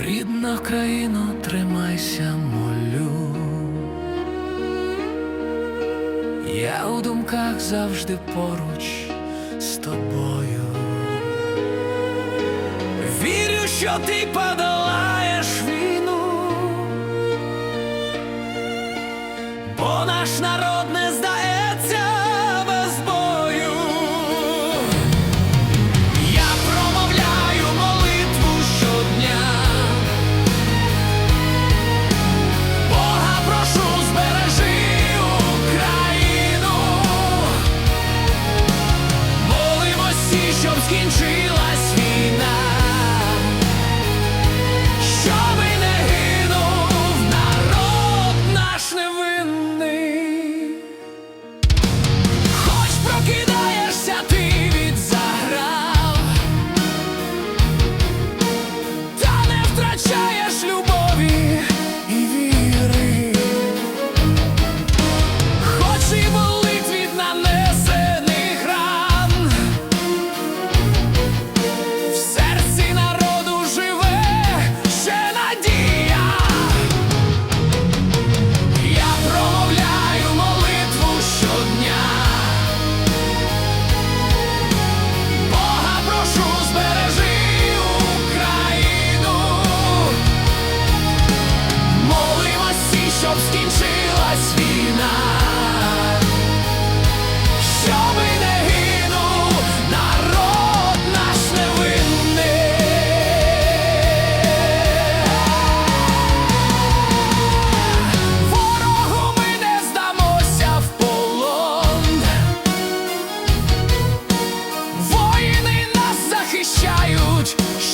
Рідна країно, тримайся, молю, я у думках завжди поруч з тобою. Вірю, що ти подолаєш війну, бо наш народ не здає. Wisconsin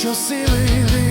your ceiling.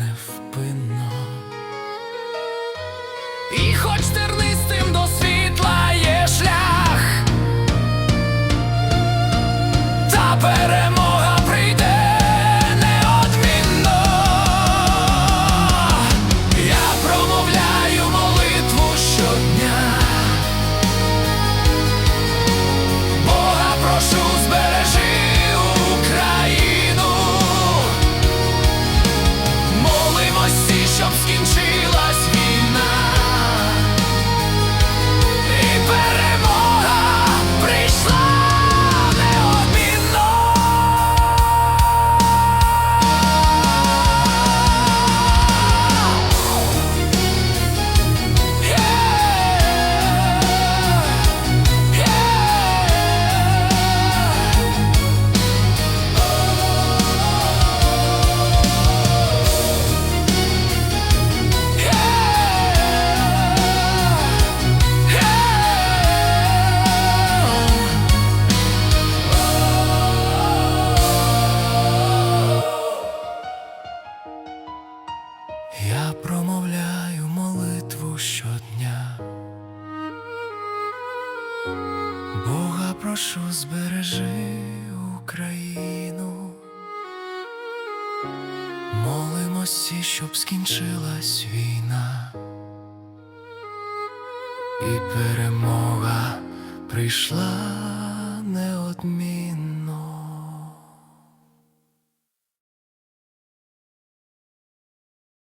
невпинно. І хоч тернистим до світла є шлях, та перемога. Прошу збережи Україну, молимося, щоб скінчилась війна, і перемога прийшла.